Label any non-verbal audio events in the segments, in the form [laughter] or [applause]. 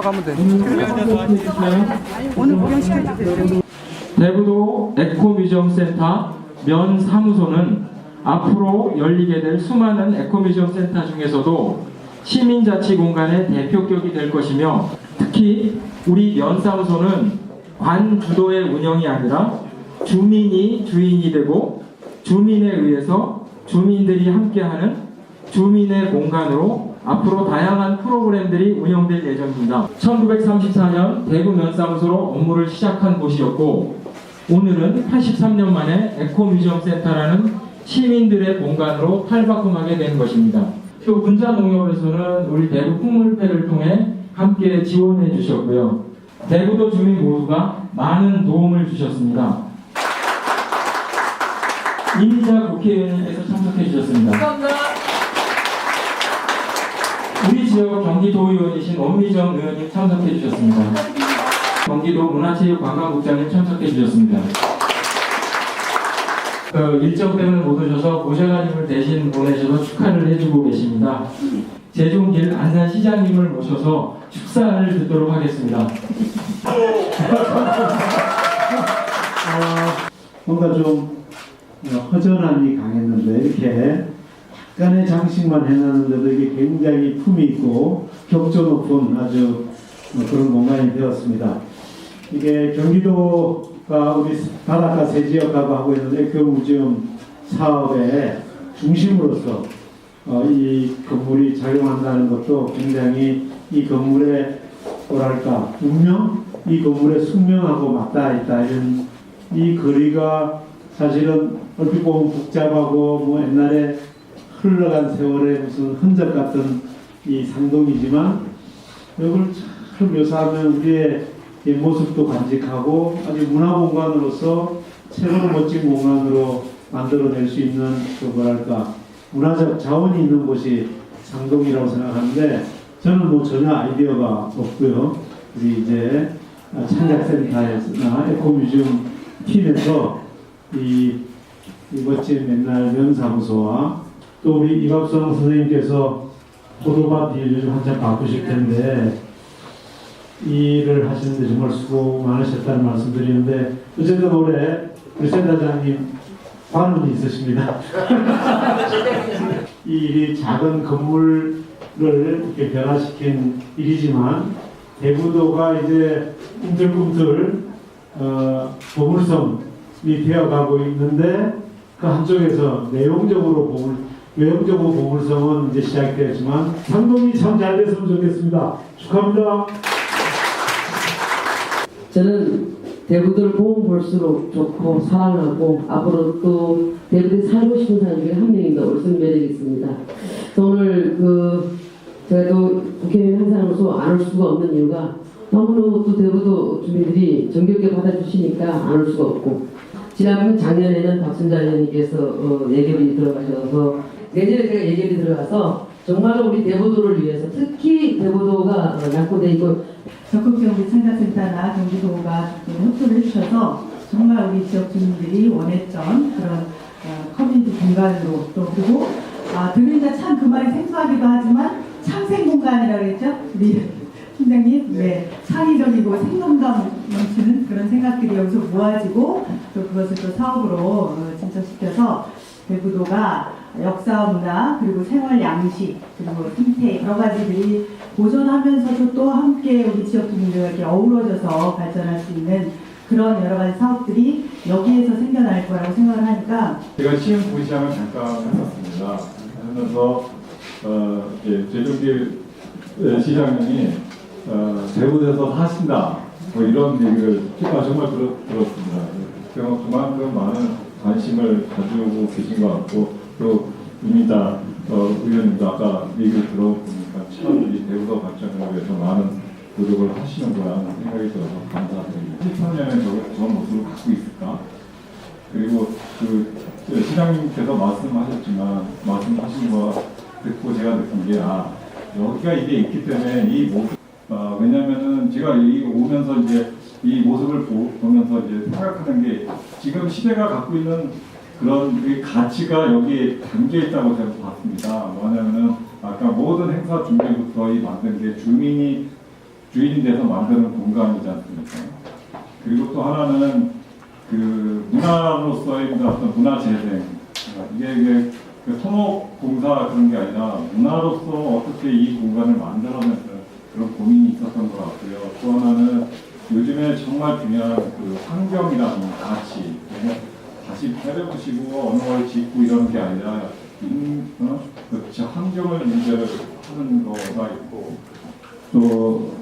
수학하면 돼. 오늘 구경시켜주세요. 대구도 에코뮤지엄 센터 면 사무소는 앞으로 열리게 될 수많은 에코뮤지엄 센터 중에서도 시민자치 공간의 대표격이 될 것이며 특히 우리 면 사무소는 관 주도의 운영이 아니라 주민이 주인이 되고 주민에 의해서 주민들이 함께하는 주민의 공간으로 앞으로 다양한 프로그램들이 운영될 예정입니다. 1934년 대구 면사무소로 업무를 시작한 곳이었고 오늘은 83년 만에 에코뮤지엄 센터라는 시민들의 공간으로 탈바꿈하게 된 것입니다. 또 군자농협에서는 우리 대구 풍물패를 통해 함께 지원해 주셨고요. 대구도 주민 모두가 많은 도움을 주셨습니다. 이미자 국회의원님께서 참석해 주셨습니다. 우리 지역 경기도의원이신 원미정 의원님 참석해 주셨습니다. 경기도 문화체육관광국장님 참석해 주셨습니다. 그 일정 때문에 못 오셔서 고재관님을 대신 보내셔서 축하를 해주고 계십니다. 제종길 안산시장님을 모셔서 축사를 듣도록 하겠습니다. 뭔가 좀 어, 허전함이 강했는데 이렇게 약 간의 장식만 해놨는데도 이게 굉장히 품이 있고 격조 높은 아주 어, 그런 공간이 되었습니다. 이게 경기도가 우리 바닷가 세 지역하고 하고 있는 에코무지엄 사업의 중심으로서 어, 이 건물이 작용한다는 것도 굉장히 이 건물의 뭐랄까 운명, 이 건물의 숙명하고 맞닿아 있다 이런 이 거리가 사실은 얼핏 보면 복잡하고 뭐 옛날에 흘러간 세월의 무슨 흔적 같은 이 상동이지만 이걸 잘 묘사하면 우리의 이 모습도 간직하고 아주 문화 공간으로서 최고로 멋진 공간으로 만들어낼 수 있는 그 뭐랄까 문화적 자원이 있는 곳이 상동이라고 생각하는데 저는 뭐 전혀 아이디어가 없고요. 우리 이제 창작센터에서나 에코뮤지엄 팀에서 이, 이 멋진 맨날 면사무소와 또 우리 이박성 선생님께서 포도밭 일을 한참 바쁘실 텐데 이 일을 하시는데 정말 수고 많으셨다는 말씀 드리는데 어쨌든 올해 우리 센터장님 관운이 있으십니다. [laughs] 이 일이 작은 건물을 이렇게 변화시킨 일이지만 대구도가 이제 꿈틀꿈틀 어, 보물섬이 되어가고 있는데 그 한쪽에서 내용적으로 보물 외형적으로 보물섬은 이제 시작되었지만 상동이 참 잘 됐으면 좋겠습니다. 축하합니다. 저는 대구들 보면 볼수록 좋고 사랑하고 앞으로 또 대구에 살고 싶은 사람 중에 한 명입니다. 올슨 매력이 있습니다. 오늘 그 제가 또 국회의원 한 사람으로서 안 올 수가 없는 이유가 너무너무 또 대구도 주민들이 정겹게 받아주시니까 안 올 수가 없고 지난번 작년에는 박순자 의원님께서 어, 예결이 들어가셔서 내년에 제가 예결이 들어가서 정말로 우리 대구도를 위해서 특히 대구도가 어, 낙후돼 있고 적극적 우리 창작센터나 경기도가 좀 협조를 해주셔서 정말 우리 지역 주민들이 원했던 그런 어, 커뮤니티 공간으로 또 그리고 아, 들으니까 참 그 말이 생소하기도 하지만 창생 공간이라고 했죠? 우리 [laughs] 팀장님, 네, 창의적이고 생동감 넘치는 그런 생각들이 여기서 모아지고 또 그것을 또 사업으로 어, 진척시켜서 대구도가 역사 문화 그리고 생활 양식 그리고 생태 여러 가지들이 보존하면서도 또 함께 우리 지역 주민들과 이렇게 어우러져서 발전할 수 있는 그런 여러 가지 사업들이 여기에서 생겨날 거라고 생각을 하니까 제가 시흥 부시장을 잠깐 했었습니다. 하면서 어, 제주길 시장님이 어, 대구에서 사신다 뭐 이런 얘기를 제가 정말 들었, 들었습니다. 그만큼 많은 관심을 가지고 계신 것 같고 또 이미자 어, 의원님도 아까 얘기를 들어보니까 참이 대구도 발전을 위해서 많은 노력을 하시는구나 하는 생각이 들어서 감사드립니다. 10년에 저, 저 모습을 갖고 있을까? 그리고 그 시장님께서 말씀하셨지만 말씀하신 거 듣고 제가 느낀 게 아 여기가 이게 있기 때문에 이 모습 아, 왜냐면은 제가 이 오면서 이제 이 모습을 보, 보면서 이제 생각하는 게 지금 시대가 갖고 있는 그런 그 가치가 여기에 담겨 있다고 제가 봤습니다. 뭐냐면은 아까 모든 행사 준비부터 이 만든 게 주민이 주인이 돼서 만드는 공간이지 않습니까? 그리고 또 하나는 그 문화로서의 어떤 문화 재생 이게 이게 그 토목 공사 그런 게 아니라 문화로서 어떻게 이 공간을 만들어내서 그런 고민이 있었던 것 같고요. 또 하나는 요즘에 정말 중요한 그 환경이라는 가치 해보시고 어느 걸 짓고 이런 게 아니라 인, 어? 그 환경을 문제를 하는 거가 있고 또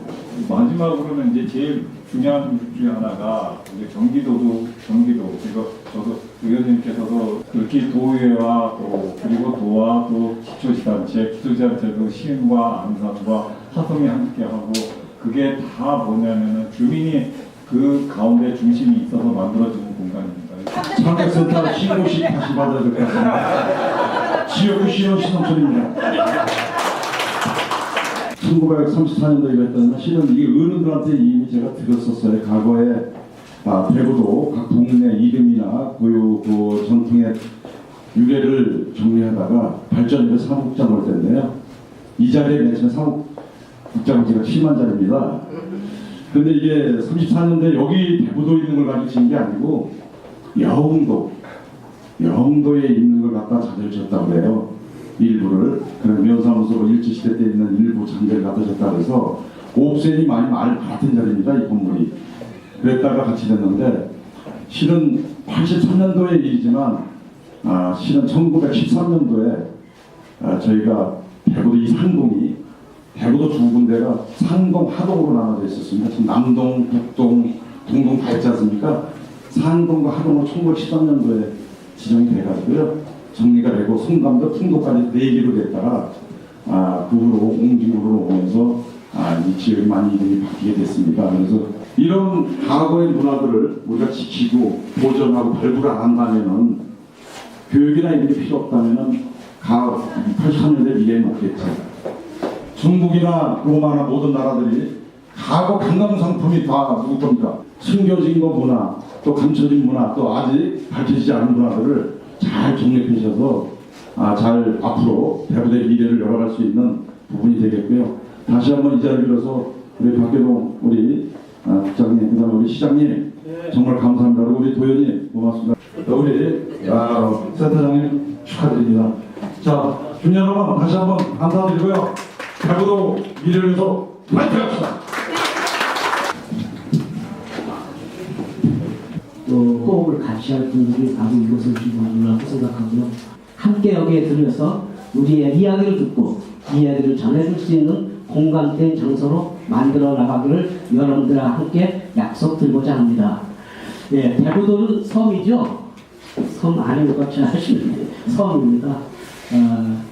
마지막으로는 이제 제일 중요한 것 중에 하나가 이제 경기도도 경기도 이거 저도 의원님께서도 특히 도의회와 또 그리고 도와 또 기초시단체 기초시단체도 시흥과 안산과 화성이 함께하고 그게 다 뭐냐면은 주민이 그 가운데 중심이 있어서 만들어지는 공간입니다. 상가센터 신고식 다시 받아야 될 것 같습니다. [laughs] 지역구 시원 신동철입니다. 1934년도에 이랬다면 실은 이게 어른들한테 이미 제가 들었었어요. 과거에 아, 대구도 각 동네 이름이나 고유 그 전통의 유래를 정리하다가 발전해서 사무국장 올 때인데요. 이 자리에 계시는 사무국장 제가 7만 자리입니다. 근데 이게 34년대 여기 대구도 있는 걸 가지고 지은 게 아니고 영도, 영도에 있는 걸 갖다 자재를 줬다고 그래요. 일부를. 그래서 면사무소 일제시대 때 있는 일부 장비를 갖다 줬다 그래서 옥센이 많이 말 같은 자리입니다. 이 건물이. 그랬다가 같이 됐는데 실은 83년도의 일이지만 아, 실은 1913년도에 아, 저희가 대구도 이 상동이 대구도 두 군데가 상동 하동으로 나눠져 있었습니다. 지금 남동, 북동, 동동 다 있지 않습니까? 상동과 하동으로 1913년도에 지정이 돼가지고요. 정리가 되고 송감도 풍도까지 네 개로 됐다가 아, 그 후로 옹진구로 오면서 아, 이 지역이 많이 이름이 바뀌게 됐습니다. 그래서 이런 과거의 문화들을 우리가 지키고 보존하고 발굴 안 한다면은 교육이나 이런 게 필요 없다면은 가 83년대 미래는 없겠죠. 중국이나 로마나 모든 나라들이 과거 관광 상품이 다 누구 겁니까? 숨겨진 거 문화, 또 감춰진 문화, 또 아직 밝혀지지 않은 문화들을 잘 정립하셔서 아, 잘 앞으로 대부대의 미래를 열어갈 수 있는 부분이 되겠고요. 다시 한번 이 자리를 빌어서 우리 박계동 우리 아, 국장님, 그다음에 우리 시장님 정말 감사합니다. 그리고 우리 도현님 고맙습니다. 또 우리 아, 센터장님 축하드립니다. 자, 준현 여러분 다시 한번 감사드리고요. 대구도 미래를 위해서 파이팅 합시다. 또 호흡을 같이 할 분들이 바로 이곳을 주인공이라고 생각하고요. 함께 여기에 들려서 우리의 이야기를 듣고 이야기를 전해줄 수 있는 공감된 장소로 만들어 나가기를 여러분들과 함께 약속드리고자 합니다. 예, 대구도는 섬이죠. 섬 아닌 것 같이 하시는데 섬입니다. 어,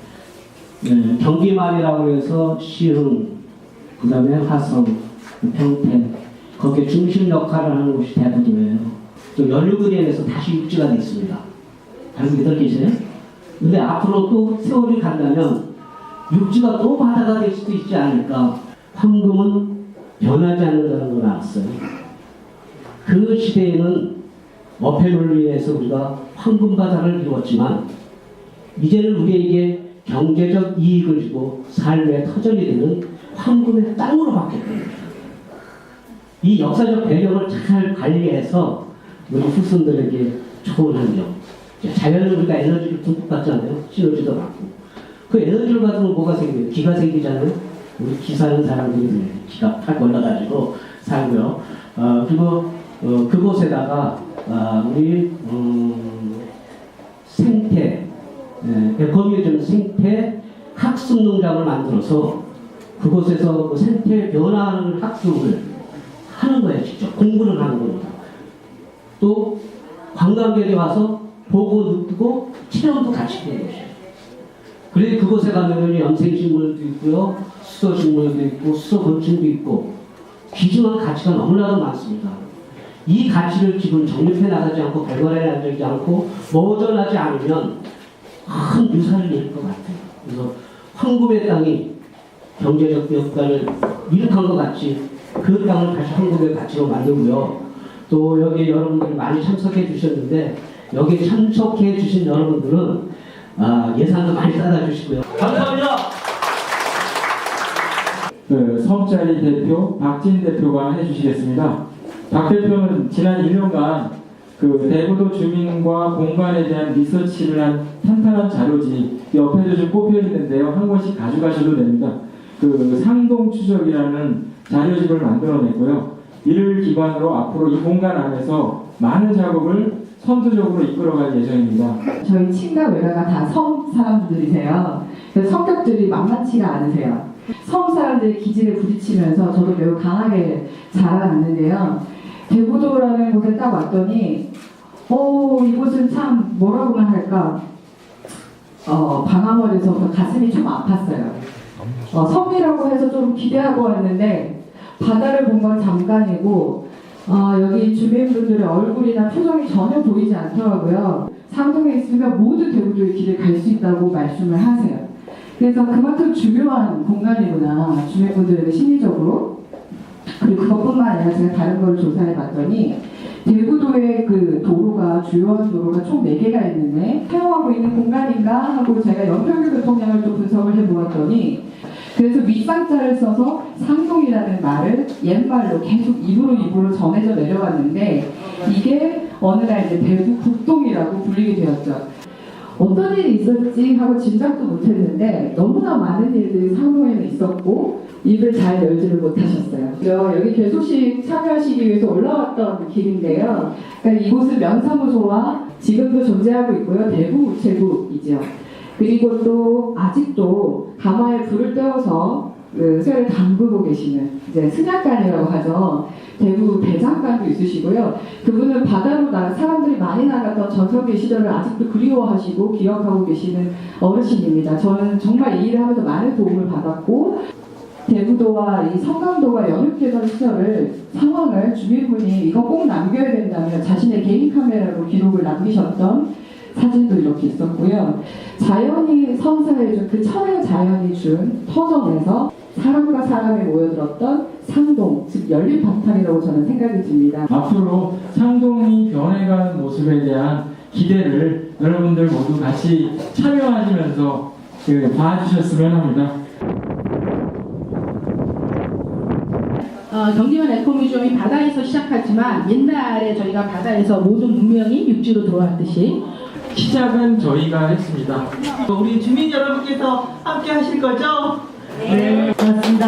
예, 경기말이라고 해서 시흥, 그 다음에 화성, 평택, 거기에 중심 역할을 하는 곳이 대구도예요. 또 연류근해에서 다시 육지가 됐습니다. 알고 계세요? 근데 앞으로 또 세월이 간다면 육지가 또 바다가 될 수도 있지 않을까. 황금은 변하지 않는다는 걸 알았어요. 그 시대에는 어패를 위해서 우리가 황금 바다를 이루었지만 이제는 우리에게 경제적 이익을 주고 삶의 터전이 되는 황금의 땅으로 바뀌었습니다. 이 역사적 배경을 잘 관리해서 우리 후손들에게 좋은 환경. 자연은 우리가 에너지를 듬뿍 받잖아요. 시너지도 받고. 그 에너지를 받으면 뭐가 생겨요? 기가 생기잖아요. 우리 기 사는 사람들이. 기가 팍 올라가지고 살고요. 어, 그리고 어, 그곳에다가 아, 우리 음, 생태, 에, 에코미즘 생태 학습 농장을 만들어서 그곳에서 그 생태 변화하는 학습을 하는 거예요, 직접. 공부를 하는 겁니다. 또 관광객이 와서 보고 느끼고 체험도 같이 하는 것이에요. 그래서 그곳에 가면 염생식물도 있고요, 수소식물도 있고, 수소곤충도 있고, 귀중한 가치가 너무나도 많습니다. 이 가치를 지금 정립해 나가지 않고 발굴해 나가지 않고 보존하지 않으면 큰 유산을 잃을 것 같아요. 그래서 황금의 땅이 경제적 역할을 이룩한 것 같이 그 땅을 다시 한국의 가치로 만들고요. 또 여기 여러분들이 많이 참석해 주셨는데 여기 참석해 주신 여러분들은 아, 예산도 많이 따라 주시고요. 감사합니다. 그 섬짜리 대표 박진 대표가 해주시겠습니다. 박 대표는 지난 1년간 그 대부도 주민과 공간에 대한 리서치를 한 탄탄한 자료지 옆에도 좀 꼽혀 있는데요. 한 권씩 가져가셔도 됩니다. 그 상동 추적이라는 자료집을 만들어냈고요. 이를 기반으로 앞으로 이 공간 안에서 많은 작업을 선두적으로 이끌어갈 예정입니다. 저희 친가 외가가 다 섬 사람들이세요. 그래서 성격들이 만만치가 않으세요. 섬 사람들의 기질에 부딪히면서 저도 매우 강하게 자라났는데요. 대구도라는 곳에 딱 왔더니, 어, 이곳은 참 뭐라고만 할까, 어, 방아머리에서부터 가슴이 좀 아팠어요. 어, 섬이라고 해서 좀 기대하고 왔는데, 바다를 본 건 잠깐이고, 어, 여기 주민분들의 얼굴이나 표정이 전혀 보이지 않더라고요. 상동에 있으면 모두 대구도의 길을 갈 수 있다고 말씀을 하세요. 그래서 그만큼 중요한 공간이구나, 주민분들에게 심리적으로. 그리고 그것뿐만 아니라 제가 다른 걸 조사해 봤더니, 대구도의 그 도로가, 주요한 도로가 총 4개가 있는데, 사용하고 있는 공간인가 하고 제가 연평균 교통량을 또 분석을 해 보았더니, 그래서 윗상자를 써서 상동이라는 말을 옛말로 계속 입으로 입으로 전해져 내려왔는데 이게 어느 날 이제 대구 북동이라고 불리게 되었죠. 어떤 일이 있었지 하고 짐작도 못했는데 너무나 많은 일들이 상동에는 있었고 입을 잘 열지를 못하셨어요. 여기 개소식 참여하시기 위해서 올라왔던 길인데요. 그러니까 이곳은 면사무소와 지금도 존재하고 있고요. 대구 우체국이죠. 그리고 또 아직도 가마에 불을 떼어서 그 쇠를 담그고 계시는 이제 승약관이라고 하죠. 대구 대장간도 있으시고요. 그분은 바다로 나 사람들이 많이 나갔던 전성기 시절을 아직도 그리워하시고 기억하고 계시는 어르신입니다. 저는 정말 이 일을 하면서 많은 도움을 받았고 대구도와 이 성강도가 연육되던 시절을 상황을 주민분이 이거 꼭 남겨야 된다며 자신의 개인 카메라로 기록을 남기셨던 사진도 이렇게 있었고요. 자연이 선사해준 그 천의 자연이 준 터전에서 사람과 사람이 모여들었던 상동, 즉 열린 바탕이라고 저는 생각이 듭니다. 앞으로 상동이 변해가는 모습에 대한 기대를 여러분들 모두 같이 참여하시면서 그 봐주셨으면 합니다. 어, 경기면 에코뮤지엄이 바다에서 시작하지만 옛날에 저희가 바다에서 모든 문명이 육지로 들어왔듯이 시작은 저희가 했습니다. 우리 주민 여러분께서 함께 하실 거죠? 네, 고맙습니다.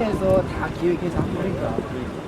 해서 다 기획해서 한 거니까.